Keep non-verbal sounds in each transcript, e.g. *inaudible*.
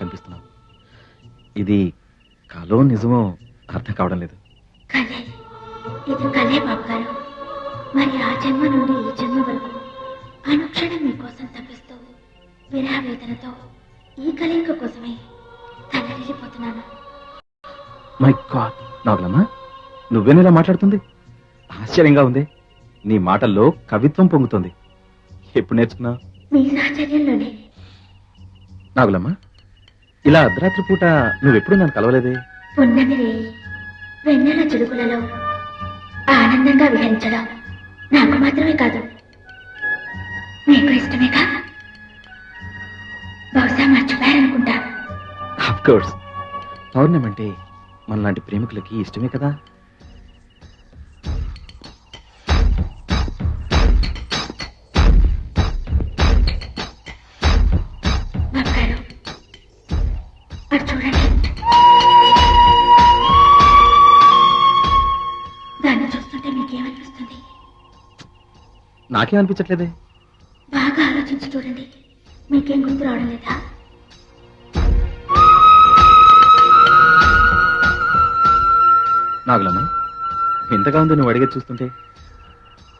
కనిపిస్తున్నావు. ఇది కలో నిజమో అర్థం కావడం లేదు. కలే ఇది కలే బాబు గారు మరి ఆ జన్మ నుండి ఈ జన్మ వరకు అనుక్షణం మీకోసం తప్పిస్తూ విరహ వేదనతో ఈ కలయిక కోసమే తల్లడిల్లిపోతున్నాను మై గాడ్ నాగులమ్మా నువ్వేనేలా మాట్లాడుతుంది? ఆశ్చర్యంగా ఉంది. నీ మాటల్లో కవిత్వం పొంగుతుంది. ఎప్పుడు నేర్చుకున్నావు? మీ సాహచర్యంలోనే నాగులమ్మా ఇలా అర్ధరాత్రి పూట నువ్వెప్పుడు నన్ను కలవలేదే? పున్నమి రేయి వెన్నెల చిలుకులలో ఆనందంగా విహరించడం నాకు మాత్రమే కాదు. మీకు ఇష్టమేగా? బహుశా మర్చిపోయారనుకుంటా. ఆఫ్ కోర్స్ పౌర్ణమి అంటే మనలాంటి ప్రేమికులకి ఇష్టమే కదా? నాకేం అనిపించట్లేదే బాగా ఆలోచించి చూడండి. మీకేం గుర్తు రావడం లేదా? నాగులమ్మ వింతగా ఉంది నువ్వు అడిగేది చూస్తుంటే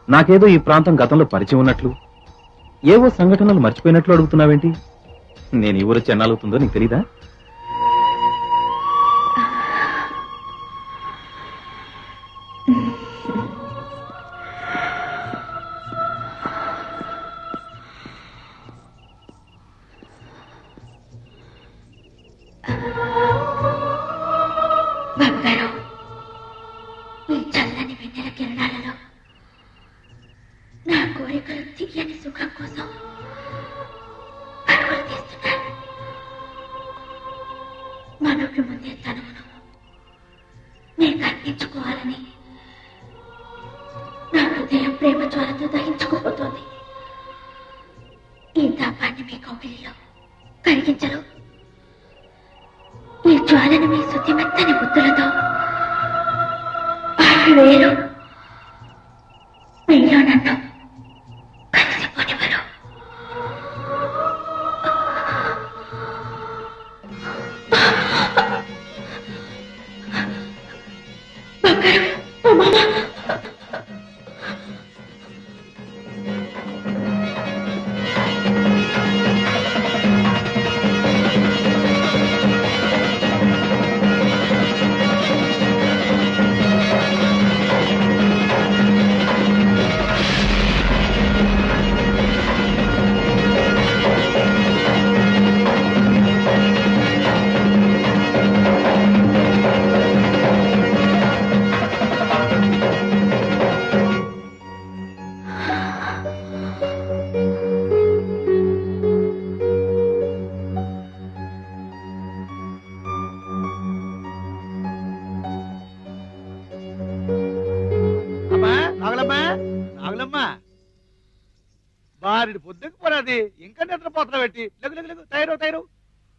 నాకేదో ఈ ప్రాంతం గతంలో పరిచయం ఉన్నట్లు ఏవో సంఘటనలు మర్చిపోయినట్లు అడుగుతున్నావేంటి? నేను ఈ ఊరు చెన్నాలవుతుందో నీకు తెలీదా? మనకు ముందే తనువును మీకు నాగలమ్మా బారిడి పొద్దుకు పోరాది ఇంకా నిద్రపోతున్నా పెట్టి లెగు లెగు లెగు తయారు తయారు.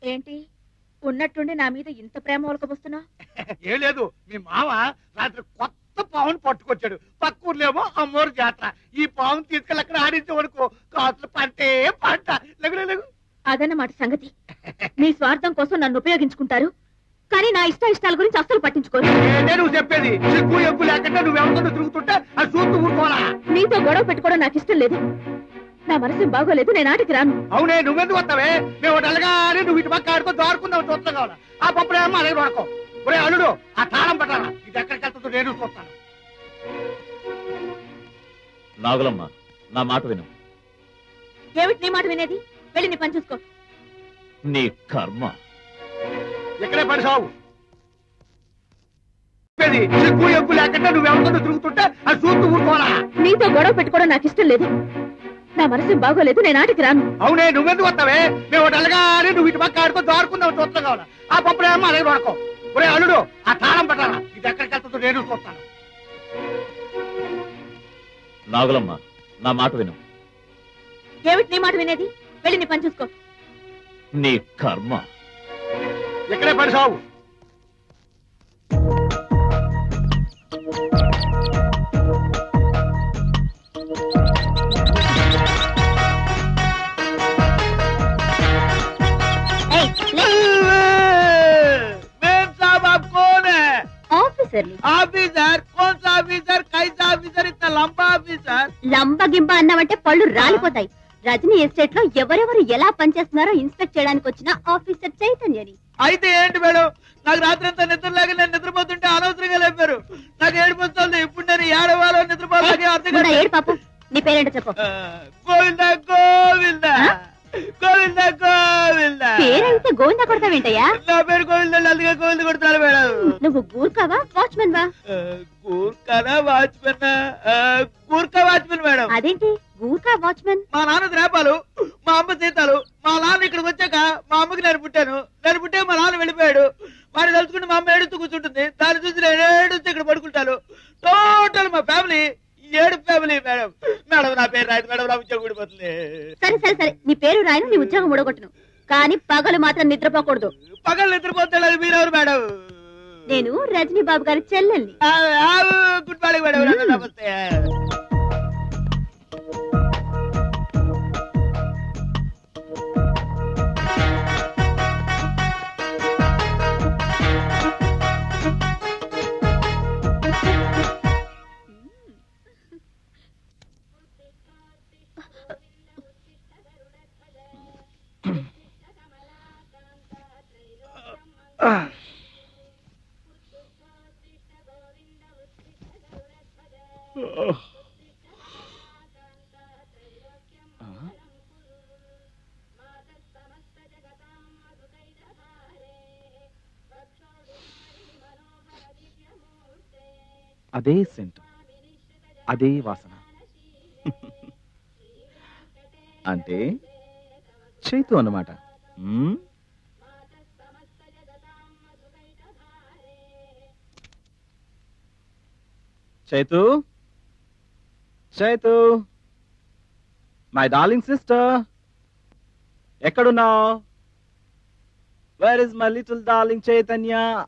ఏంటి? ఉన్నట్టుండి నా మీద ఇంత ప్రేమ ఒలకబోస్తున్నా? *laughs* ఏం లేదు మీ మామ రాత్రి కొత్త పావును పట్టుకొచ్చాడు. పక్క ఊర్లేమో అమ్మోరు జాతర. ఈ పావును తీసుకెళ్ళి అక్కడ ఆడించే వరకు కాసులు పంటే పంట. లెగు లెగు, లెగు. అదన్నమాట సంగతి. మీ స్వార్థం కోసం నన్ను ఉపయోగించుకుంటారు. కానీ నా ఇష్ట ఇష్టాల గురించి అస్సలు పట్టించుకోరు ఏంటే నువ్వు చెప్పేది? సిగ్గు ఎగ్గు లేకుండా నువ్వు ఎవరితో తిరుగుతుంటే అది చూస్తూ ఊరుకోవాలా? నీతో గొడవ పెట్టుకోవడం నాకు ఇష్టం లేదు. నా మనసు బాగోలేదు నేను ఆటకి రాను. అవునే నువ్వెందుకు వస్తావే? మేము వెళ్ళగానే నువ్వు ఇటు పక్క ఆడుకో దారుకుందాం చూస్తాం కావాలా? ఆ పప్పుడేమో అలాగే వాడుకో ఒరే అల్లుడు ఆ తాళం పెట్టాలా ఇది ఎక్కడికి వెళ్తుందో నేను చూస్తాను. నాగులమ్మ నా మాట విను. ఏమిటి నీ మాట వినేది? వెళ్ళి నీ పని చూసుకో. నీ కర్మ. ఇక్కడే పడి సావు. చెప్పేది సిగ్గు ఎగ్గు లేకుండా నువ్వు ఎవరితో తిరుగుతుంటే అది చూస్తూ ఊరుకోవాలా? నీతో గొడవ పెట్టుకోవడం నాకు ఇష్టం లేదు. నా మనసు బాగోలేదు నేను ఆటకి రాను. అవునే నువ్వెందుకు వస్తావే? మేము వెళ్ళగానే నువ్వు ఇటు పక్క ఆడుకో దారుకుందాం చూస్తాం కావాలా? ఆ పప్పుడేమో అలాగే వాడుకో. ఒరే అల్లుడు ఆ తాళం పెట్టాలా? ఇది ఎక్కడికి వెళ్తుందో నేను చూస్తాను. నాగులమ్మ నా మాట విను. ఏమిటి నీ మాట వినేది? వెళ్ళి నీ పని చూసుకో. నీ కర్మ. ఇక్కడే పడి ఆఫీసర్? ఆఫీసర్ ఆఫీసర్ ఆఫీసర్ లంబ గింబ అన్నామంటే పళ్ళు రాలిపోతాయి. రజనీ ఎస్టేట్లో ఎవరెవరు ఎలా పనిచేస్తున్నారో ఇన్స్పెక్ట్ చేయడానికి వచ్చిన ఆఫీసర్ చైతన్యని. అయితే ఏంటి మేడం? నాకు రాత్రి అంతా నిద్ర లేక నేను నిద్రపోతుంటే అనవసరంగా లేపారు. నాకు ఏడుపు వస్తుంది. ఇప్పుడు నేను ఏడవాలో నిద్రపోవాలి అర్థం ముందు ఆ కాదు. ఏడు పాపం నీ పేరేంటో చెప్పు. గోవింద గోవింద. గోవింద గోవింద. పేరైతే గోవిందా కొడతావేంటయ్యా నా పేరు గోవింద అందుకే గోవింద కొడతారు మేడం. నువ్వు గూర్ఖావా వాచ్మెన్ వా? కూర్కనా వాచ్మెన్? కూర్కా watchman madam. అదేంటి? గూర్ఖా వాచ్మెన్? మా నాన్న ద్రేపాలు మా అమ్మ సీతాలు మా నాన్న ఇక్కడికి వచ్చాక మా అమ్మకి నేను పుట్టాను నేను పుట్టే మా నాన్న వెళ్ళిపోయాడు వాడిని తలుచుకుంటే మా అమ్మ ఏడుస్తూ కూర్చుంటుంది దాన్ని చూసి నేను ఏడుస్తూ ఇక్కడ పడుకుంటాను టోటల్ మా ఫ్యామిలీ ఏడు ఫ్యామిలీ మేడం మేడం నా పేరు రాయదు మేడం నా ఉద్యోగం ఊడిపోతుంది సరే సరే సరే నీ పేరు రాయను నీ ఉద్యోగం ఉడగొట్టును కానీ పగలు మాత్రం నిద్రపోకూడదు. పగలు నిద్రపోతే అది మీరెవరు మేడం? నేను రజనీ బాబు గారి చెల్లెల్ని. Good morning madam. నమస్తే. అదే సెంట్. అదే వాసన. అంటే చైతు అన్నమాట. Chaitu? Chaitu? My darling sister ఎక్కడున్నావు? Where is my little darling Chaitanya?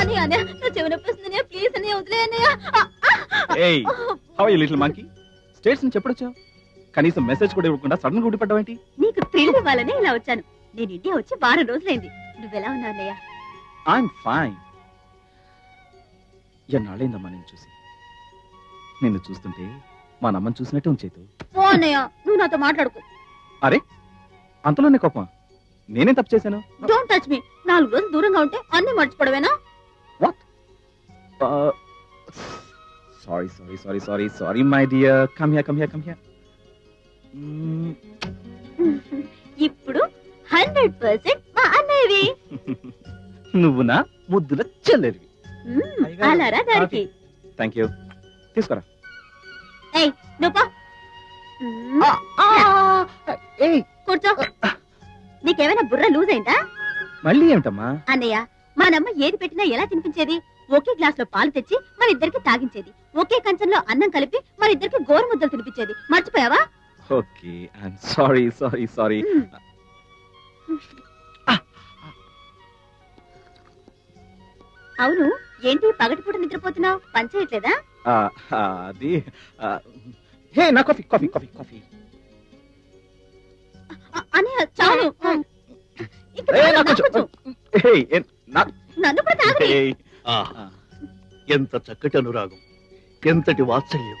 అని అనే చెవి నొప్పిస్తుంది ప్లీజ్ అని వదిలేయన్నయ్య ఏయ్ how you little monkey States నుంచి ఎప్పుడొచ్చావు కనీసం మెసేజ్ కూడా ఇవ్వకుండా సడన్గా ఊడిపడ్డావేంటి నీకు థ్రిల్ ఇవ్వాలని ఇలా వచ్చాను. నేను ఇండియా వచ్చి వారం రోజులైంది. నువ్వెలా ఉన్నావు అన్నయ్య? ఐఎమ్ ఫైన్ ఎన్నాళ్ళైందమ్మా నేను చూసి? నిన్ను చూస్తుంటే మా నమ్మని చూసినట్టే ఉంచేతు పో అన్నయ్య నువ్వు నాతో మాట్లాడుకో. అరే అంతలోనే కోపం నేనేం తప్పు చేశాను? డోంట్ టచ్ మీ నాలుగు రోజులు దూరంగా ఉంటే అన్ని మర్చిపోవడమేనా? Sorry sorry sorry sorry sorry my dear come here come here come here ఇప్పుడు హండ్రెడ్ పర్సెంట్ మా అన్నయ్యవి. *laughs* నువ్వు నా ముద్దుల అయ్యగారు, అలారా దానికి థ్యాంక్ యూ తీసుకురా. ఏయ్ నువ్వు కూర్చో. నీకేమైనా బుర్ర లూజ్ అయిందా? మళ్ళీ ఏమిటమ్మా? అన్నయ్య మనమ్మ ఏది పెట్టినా ఎలా తినిపించేది? ఒకే గ్లాస్లో పాలు తెచ్చి మన ఇద్దరికి తాగించేది. ఒకే కంచంలో అన్నం కలిపి మన ఇద్దరికి గోరుముద్దలు తినిపించేది. మర్చిపోయావా? Okay I'm sorry sorry sorry. అవును ఏంటి పగటిపూట నిద్రపోతున్నావు? పని చేయట్లేదా? అది హే నా కాఫీ కాఫీ కాఫీ కాఫీ. చాలు నాకు కొంచెం. ఏ- నా- నన్ను కూడా తాగని. ఆహా ఎంత చక్కటి అనురాగం ఎంతటి వాత్సల్యం.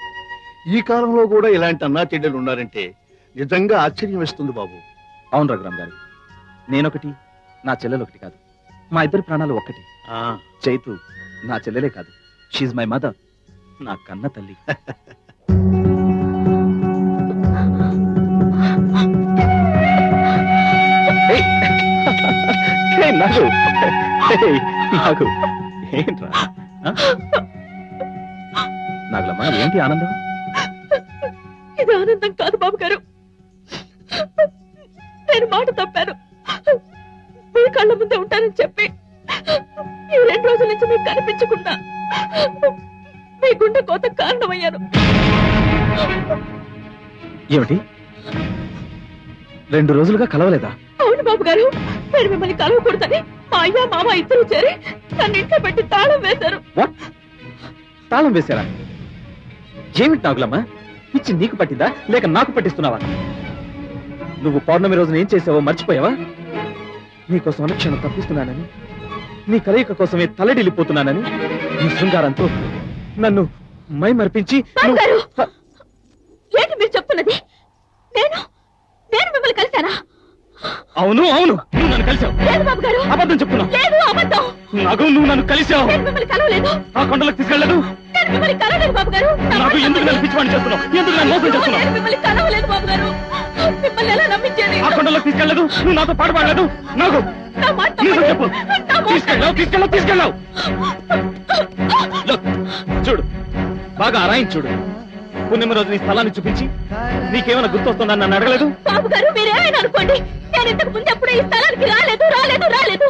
ఈ కాలంలో కూడా ఇలాంటి అన్నా చెల్లెలు ఉన్నారంటే నిజంగా ఆశ్చర్యం వేస్తుంది బాబు. అవును రఘురామ్ గారు నేనొకటి నా చెల్లెలు ఒకటి కాదు. మా ఇద్దరి ప్రాణాలు ఒక్కటి. ఆ. చైతు నా చెల్లెలే కాదు. షీజ్ మై మదర్ నా కన్న తల్లి. *laughs* ఏయ్, నాగు. ఏంట్రా? నాగులమ్మా ఏంటి ఆనందం? ఇది ఆనందం కాదు బాబు గారు. నేను మాట తప్పాను. మీ కళ్ళ ముందే ఉంటానని చెప్పి ఈ రెండు రోజుల నుంచి మీకు కనిపించకుండా మీ గుండె కోత కారణమయ్యాను. ఏమిటి? రెండు రోజులుగా కలవలేదా? అవును బాబు గారు. నేను మిమ్మల్ని కలవకూడదని మా అయ్య మామ ఇద్దరు చేరి నన్ను ఇంట్లో పెట్టి తాళం వేశారు. తాళం వేశారా? ఏమిటి నాగులమ్మా? పిచ్చి నీకు పట్టిందా? లేక నాకు పట్టిస్తున్నావా? నువ్వు పౌర్ణమి రోజున ఏం చేసావో మర్చిపోయావా? నీకోసం అనుక్షణం తప్పిస్తున్నానని నీ కలయిక కోసమే తలడిల్లిపోతున్నానని నీ శృంగారంతో నన్ను మై మర్పించి! ఏంటి మీరు చెప్తున్నది? నేను? నేను మిమ్మల్ని కలిశానా? అవును అవును. నువ్వు నన్ను కలిసావు. లేదు బాబు గారు అబద్ధం చెప్తున్నావు లేదు అబద్ధం. నాకు నువ్వు నన్ను కలిసావు. నేను మిమ్మల్ని కలవలేదు. ఆ కొండలకు తీసుకెళ్ళలేదు. నేను మిమ్మల్ని కలవలేదు బాబు గారు నాకు ఎందుకు నన్ను. పిచ్చివాడిని చేస్తున్నావు? ఎందుకు నన్ను మోసం నేను మిమ్మల్ని కలవలేదు బాబు గారు మిమ్మల్ని ఎలా నమ్మించేది ఆ కొండలకు తీసుకెళ్ళలేదు. నువ్వు నాతో పాటు పాడలేదు. నాకు. చెప్పు. తీసుకెళ్ళావు తీసుకెళ్ళావు తీసుకెళ్ళావు. చూడు. బాగా అరాయించి పుణ్యమ రోజు నీ స్థలాన్ని చూపించి నీకేమైనా గుర్తొస్తుందని నన్ను అడగలేదు? బాబు గారు మీరేమైనా అనుకోండి నేను ఇంతకు ముందు ఎప్పుడు ఈ స్థలానికి రాలేదు రాలేదు రాలేదు.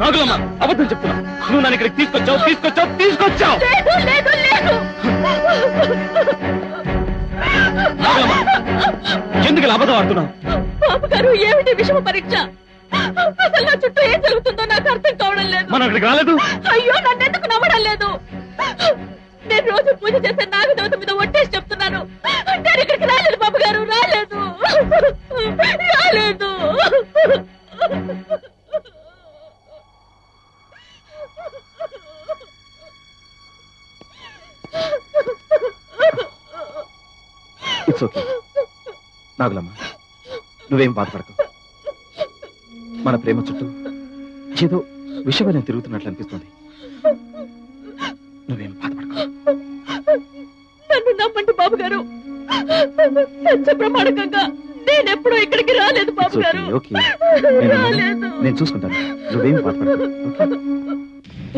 నాగులమ్మ అబద్ధం చెప్తున్నా. నువ్వు నన్ను ఇక్కడికి తీసుకొచ్చావు తీసుకొచ్చావు తీసుకొచ్చావు. లేదు లేదు లేదు. నాగులమ్మ ఎందుకు ఇలా అబద్ధం ఆడుతున్నావు? బాబు గారు ఏమిటి విషమ పరీక్ష? అసలు నా చుట్టూ ఏం జరుగుతుందో నాకు అర్థం కావడం లేదు. మనం ఇక్కడికి రాలేదు? అయ్యో నన్ను ఎందుకు నమ్మడం లేదు? నేను రోజు పూజ చేసే నాగదేవత మీద ఒట్టేసి చెప్తున్నాను. నేను ఇక్కడికి రాలేదు బాబు గారు రాలేదు. రాలేదు. ఇట్స్ ఓకే నాగులమ్మ నువ్వేం బాధపడకు. మన ప్రేమ చుట్టూ ఏదో విషయమైన తిరుగుతున్నట్లు అనిపిస్తుంది. సత్య ప్రమాణకంగా నేనెప్పుడు ఇక్కడికి రాలేదు బాబు It's గారు. okay, okay. నేను రాలేదు. నేను చూసుకుంటాను. నువ్వేం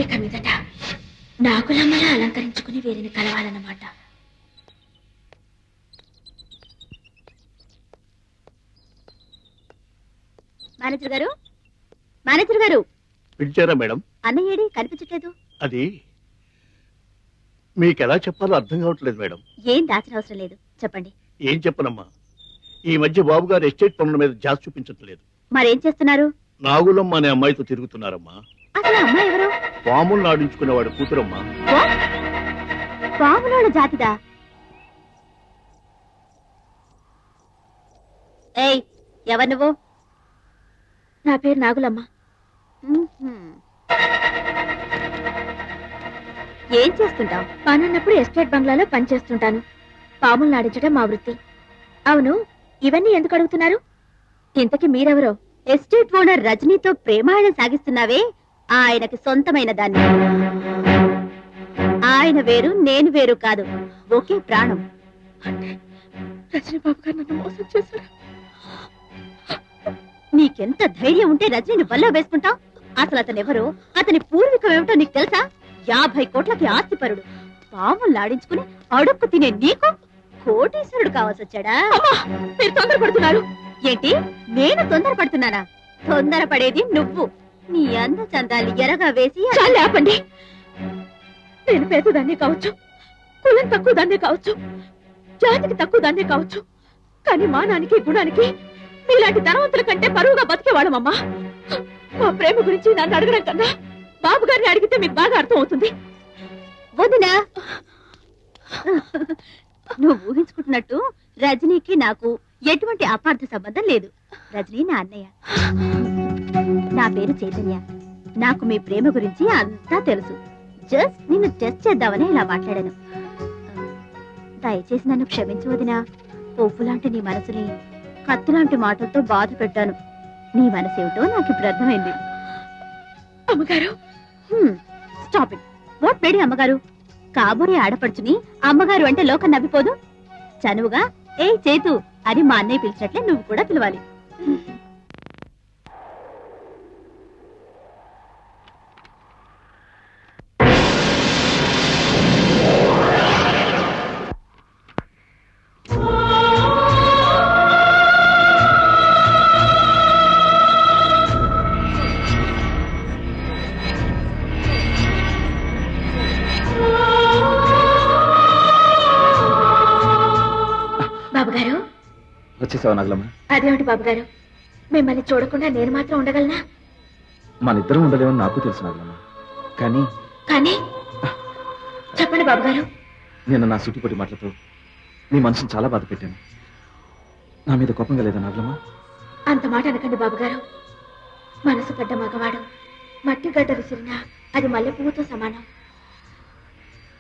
ఇక మీదట నాగులమ్మలా అలంకరించుకుని వీరిని కలవాలన్నమాట. మేనేజర్ గారు? మేనేజర్ గారు? పిలిచారా మేడం? అన్నయ్యేడి కనిపించట్లేదు. అది మీకు ఎలా చెప్పాలో అర్థం కావట్లేదు మేడం. ఏం దాచిన అవసరం లేదు. చెప్పండి. ఏం చెప్పనమ్మా? ఈ మధ్య బాబు గారు ఎస్టేట్ పనుల మీద జాస్ చూపించట్లేదు. మరేం చేస్తున్నారు? నాగులమ్మ అనే అమ్మాయితో తిరుగుతున్నారమ్మా. అసలు ఆ అమ్మాయి ఎవరు? పాములు ఆడించుకునేవాడు కూతురమ్మా. పాములోళ్ళ జాతిదా? ఏయ్ ఎవరు నువ్వు? నా పేరు నాగులమ్మ. మ్మ్హ్మ్. ఏం చేస్తుంటావు? పనున్నప్పుడు ఎస్టేట్ బంగ్లాలో పనిచేస్తుంటాను. పాములు నాడించడం మా వృత్తి. అవును ఇవన్నీ ఎందుకు అడుగుతున్నారు? ఇంతకీ మీరెవరో? ఎస్టేట్ ఓనర్ రజనీతో ప్రేమాయణం సాగిస్తున్నావే? ఆయనకి సొంతమైన దాన్ని. ఆయన వేరు నేను వేరు కాదు. ఒకే ప్రాణం. నీకెంత ధైర్యం ఉంటే రజనీని బల్లో వేసుకుంటావు? అసలు అతను ఎవరో? అతని పూర్వీకం ఏమిటో నీకు తెలుసా? యాభై కోట్లకి ఆస్తిపరుడు. పాములు ఆడించుకుని అడుక్కు తినే నీకు కోటీశ్వరుడు కావాల్సి వచ్చాడా? మీరు తొందరపడుతున్నారు. ఏంటి? నేను తొందరపడుతున్నానా? తొందరపడేది నువ్వు. నీ అంద చందాన్ని ఎరగా వేసి చాలు ఆపండి. నేను పేదదాన్నే కావచ్చు. కులం తక్కువ దాన్నే కావచ్చు. జాతికి తక్కువ దాన్నే కావచ్చు. కానీ మానానికి గుణానికి మీలాంటి ధనవంతుల కంటే పరువుగా బతికేవాళ్ళమమ్మా మా ప్రేమ గురించి నన్ను అడగడం కన్నా బాబు గారిని అడిగితే మీకు బాగా అర్థం అవుతుంది వదినా. నువ్వు ఊహించుకుంటున్నట్టు రజనీకి నాకు ఎటువంటి అపార్థ సంబంధం లేదు. రజనీ నా అన్నయ్య. నా పేరు చైతన్య. నాకు మీ ప్రేమ గురించి అంతా తెలుసు. జస్ట్ నిన్ను టెస్ట్ చేద్దామని ఇలా మాట్లాడాను. దయచేసి నన్ను క్షమించు వదినా. పువ్వు లాంటి నీ మనసుని కత్తి లాంటి మాటలతో బాధ పెట్టాను. నీ మనసు ఏమిటో నాకు ఇప్పుడు అర్థమైంది. అమ్మగారు. Stop it. వాట్ మేడి అమ్మగారు? కాబోయే ఆడపడుచుని అమ్మగారు అంటే లోకం నవ్విపోదు. చనువుగా ఏ చేతు అని మా అన్నయ్య పిలిచినట్లే నువ్వు కూడా పిలవాలి. వచ్చేసావు నాగులమ్మ? అదేమిటి బాబుగారు. మిమ్మల్ని చూడకుండా నేను మాత్రం ఉండగలనా? మన ఇద్దరం ఉండలేమని నాకు తెలుసు నాగులమ్మ. కానీ కానీ? చెప్పండి బాబుగారు. నేను నా సుట్టిపొట్టి మాటలతో నీ మనసును చాలా బాధ పెట్టాను. నా మీద కోపంగా లేదా నాగులమ్మ? అంత మాట అనకండి బాబుగారు. మనసు పడ్డ మగవాడు. మట్టి గడ్డ విసిరినా అది మల్లె పువ్వుతో సమానం.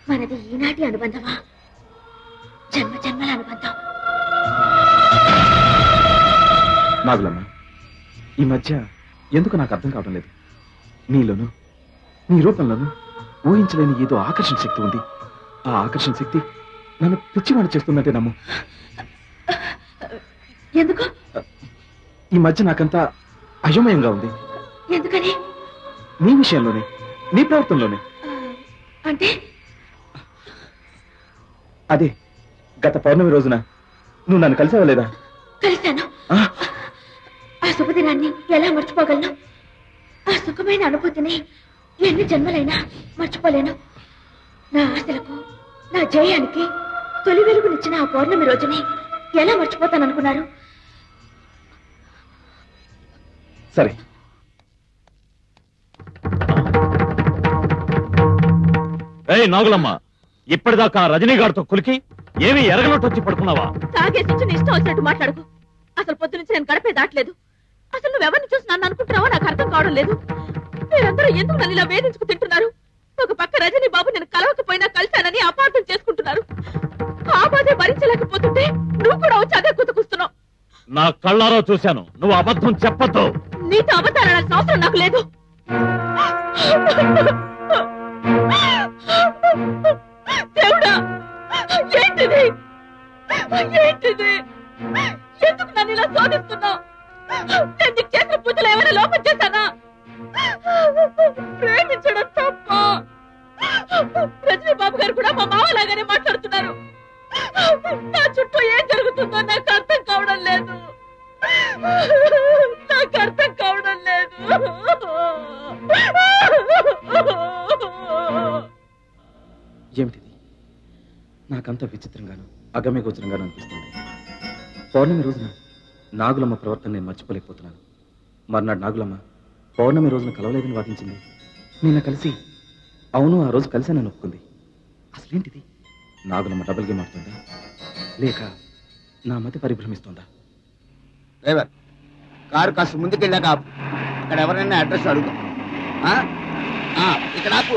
మనది ఈనాటి అనుబంధమా? జన్మ జన్మల అనుబంధం. నాగులమ్మ ఈ మధ్య ఎందుకు నాకు అర్థం కావడం లేదు? నీలోను నీ రూపంలోను ఊహించలేని ఏదో ఆకర్షణ శక్తి ఉంది. ఆ ఆకర్షణ శక్తి నన్ను పిచ్చివాడు చేస్తుందంటే నమ్ము. ఎందుకు? ఈ మధ్య నాకంతా అయోమయంగా ఉంది. ఎందుకని? నీ విషయంలోనే నీ ప్రవర్తనలోనే. అంటే? అదే గత పౌర్ణమి రోజున నువ్వు నన్ను కలిసావా లేదా? కలిశాను. ఆ, ఆ శుభదినాన్ని ఎలా మర్చిపోగలను? ఆ సుఖమైన అనుభూతిని ఎన్ని జన్మలైనా మర్చిపోలేను. నా ఆశలకు నా జయానికి తొలి వెలుగునిచ్చిన ఆ పౌర్ణమి రోజుని ఎలా మర్చిపోతాననుకున్నారు? సరే. ఏయ్ నాగులమ్మ ఇప్పటిదాకా రజనీగాడితో కులికి ఏమి ఎరగనట్టు వచ్చి పడుకున్నావా? తాగేసి నీ ఇష్టం వచ్చినట్టు మాట్లాడుకు. అసలు పొద్దు నుంచి నేను గడపే దాటలేదు. అసలు నువ్వెవరిని చూసి నన్ను అనుకుంటున్నావో నాకు అర్థం కావడం లేదు. మీరందరూ ఎందుకు నన్ను ఇలా వేధించుకు తింటున్నారు? ఒక పక్క రజనీ బాబు నేను కలవకపోయినా కలిశానని అపార్థం చేసుకుంటున్నారు. ఆ బాధే భరించలేకపోతుంటే నువ్వు కూడా వచ్చి అదే కుతుకుస్తున్నావు నా కళ్ళారో చూశాను. నువ్వు అబద్ధం చెప్పొద్దు. నీతో అబద్ధాలాడాల్సిన అవసరం నాకు లేదు. దేవుడా! ఏంటిది? ఏంటిది? ఎందుకు నన్ను ఇలా శోధిస్తున్నావు? నేను నీకు చేసిన పూజలు ఎవరైనా లోపం చేశానా? ప్రేమించడం తప్ప. రజనీ బాబు గారు కూడా మా మామలాగానే మాట్లాడుతున్నారు. నా చుట్టూ ఏం జరుగుతుందో నాకు అర్థం కావడం లేదు. నాకు అర్థం కావడం లేదు. ఏమిటిది? నాకంత విచిత్రంగాను అగమ్యగోచరంగాను అనిపిస్తుంది. పౌర్ణమి రోజున నాగులమ్మ ప్రవర్తన నేను మర్చిపోలేకపోతున్నాను. మర్నాడు నాగులమ్మ పౌర్ణమి రోజున కలవలేదని వాదించింది. నిన్న కలిసి అవును ఆ రోజు కలిసి నన్ను ఒప్పుకుంది. అసలేంటిది? నాగులమ్మ డబుల్ గేమ్ ఆడుతుందా? లేక నా మతి పరిభ్రమిస్తుందా? డ్రైవర్ కారు కాస్త ముందుకెళ్ళాక అక్కడ ఎవరైనా అడ్రస్ అడుగుతాం ఇక్కడ నాకు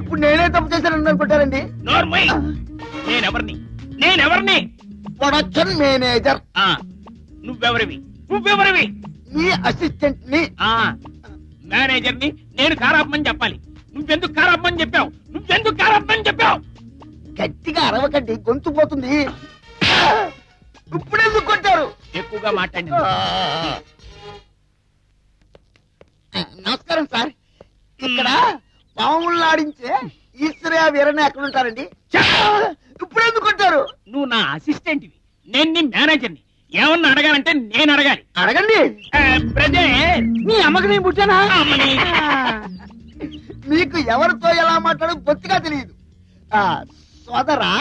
ఇప్పుడు నేనే తప్పు చేశానని అనుకుంటారండి నోర్మై! నేనెవరిని? నేనెవరిని? Production manager. ఆ నువ్వెవరివి? నువ్వెవరివి? మీ అసిస్టెంట్ని. ఆ మేనేజర్ని నేను కారాపమని చెప్పాలి. నువ్వెందుకు కారాపమని చెప్పావు? నువ్వెందుకు కారాపమని చెప్పావు? గట్టిగా అరవకండి గొంతు పోతుంది. ఎక్కువగా మాట్లాడింది. నమస్కారం సార్. ఇక్కడ పాములను ఆడించే ఈశ్వరయ్య వీరన్న ఎక్కడ ఉంటారండి ఇప్పుడు ఎందుకు కొట్టారు నువ్వు నా అసిస్టెంట్వి. నేను నీ మేనేజర్ని. ఏమన్నా అడగాలంటే నేను అడగాలి. అడగండి. ప్రజే! మీ అమ్మకి నేను పుట్టానా. మీకు ఎవరితో ఎలా మాట్లాడో బొత్తిగా తెలియదు. ఆ, సోదరా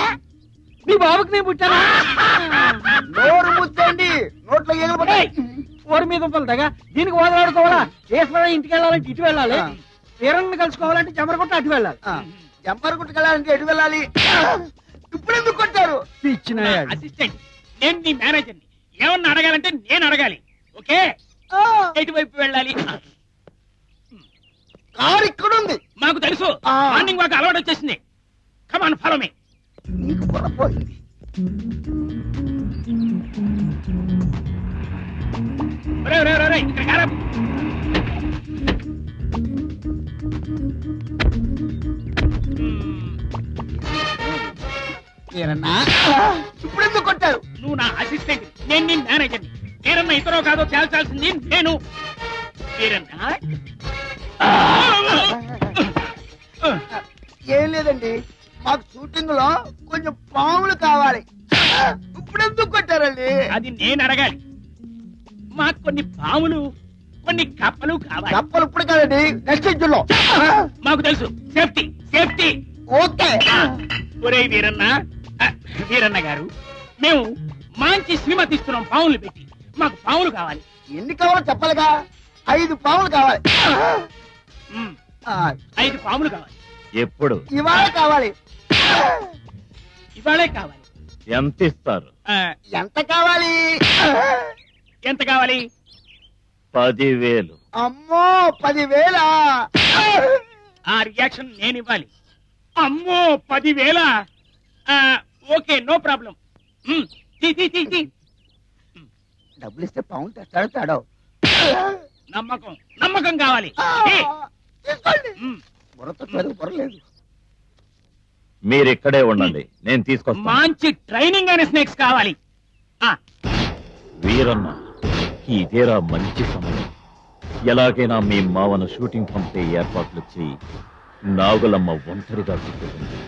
మీ బాబుకి నేను పుట్టానా? నోరు ముచ్చండి నోట్లో పడ్డాయి. ఊరి మీద ఉంపలదగా దీనికి వదలాడుకోవాలా? ఈశ్వర ఇంటికి వెళ్ళాలంటే ఇటు వెళ్ళాలి. వీరన్ని కలుసుకోవాలంటే చెమరకొట్ట అటు వెళ్ళాలి. ఆ, జంపరగుట్టకెళ్ళాలంటే ఎటు వెళ్ళాలి? ఇప్పుడు ఎందుకు కొట్టారు? ఇచ్చిన అసిస్టెంట్ నేను నీ మేనేజర్ని ఏమన్నా అడగాలంటే నేను అడగాలి. ఓకే? ఎటువైపు వెళ్ళాలి? కారు ఇక్కడ ఉంది మాకు తెలుసు. ఆ. మార్నింగ్ వాక్ అలవాటు వచ్చేసింది. కమాన్ ఫాలో మీ నీకు పొరపోయింది ఇప్పుడు ఎందుకు కొట్టారు? నువ్వు నా అసిస్టెంట్ నేను నీ మేనేజర్ని వీరన్న ఇతరో కాదో తేల్చాల్సింది నేను. వీరన్న ఏం లేదండి. మాకు షూటింగ్లో కొంచెం పాములు కావాలి. ఇప్పుడు ఎందుకు కొట్టారండి? అది నేను అడగాలి. మాకు కొన్ని పాములు కొన్ని కప్పలు కావాలి. కప్పలు ఇప్పుడు కాదండి నెక్స్ట్ ఇంచులో మాకు తెలుసు. Safety safety okay. ఒరే వీరన్న వీరన్న గారు మేము మంచి శ్రీమ తీస్తున్నాం పాములు పెట్టి. మాకు పాములు కావాలి. ఎన్ని కావాలో చెప్పాలిగా? ఐదు పాములు కావాలి. ఐదు పాములు కావాలి. ఎప్పుడు? ఇవాళ కావాలి. ఇవాళే కావాలి. ఎంత ఇస్తారు? ఆ, ఎంత కావాలి? ఎంత కావాలి? పదివేలు. అమ్మో పదివేల? ఆ రియాక్షన్ నేను ఇవ్వాలి. అమ్మో పదివేల? ఆ, ఓకే నో ప్రాబ్లం. మ్మ్. తీ, తీ, తీ, తీ. డబ్బులు ఇస్తే పౌండ్ తెస్తాడతాడు నమ్మకం నమ్మకం కావాలి. తీ. తీసుకోండి. మ్మ్. బుర్రతో చదువు బుర్రలేదు మీరు ఇక్కడే ఉండండి. నేను తీసుకొస్తాను. మంచి ట్రైనింగ్ అనే స్నేక్స్ కావాలి. ఆ, వీరన్న ఇదేరా మంచి సమయం. ఎలాగైనా మీ మావను షూటింగ్ పంపే ఏర్పాట్లు చేయి. నాగులమ్మ ఒంటరిగా చిక్కుతుంది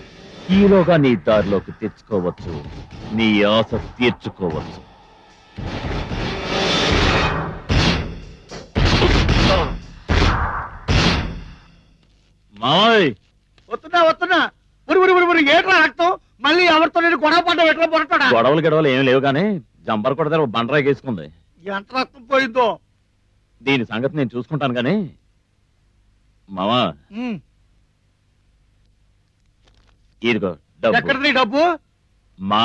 ఈలోగా నీ దారిలోకి తెచ్చుకోవచ్చు. నీ ఆశ తీర్చుకోవచ్చు. మాయ్ వస్తున్నా వస్తున్నా. ఉరి ఉరి ఉరి ఉరి. ఏట్రా రక్తం? మళ్ళీ ఎవరితో నేను గొడవ పడ్డా ఎట్లా గొడవలు గడవలు ఏం లేవు కానీ జంపర్ కూడా దగ్గర బండరాయి వేసుకుంది. ఎంత రక్తం పోయిందో? దీని సంగతి నేను చూసుకుంటాను కానీ మావా. ఇదిగో డబ్బు. ఎక్కడిది డబ్బు? మా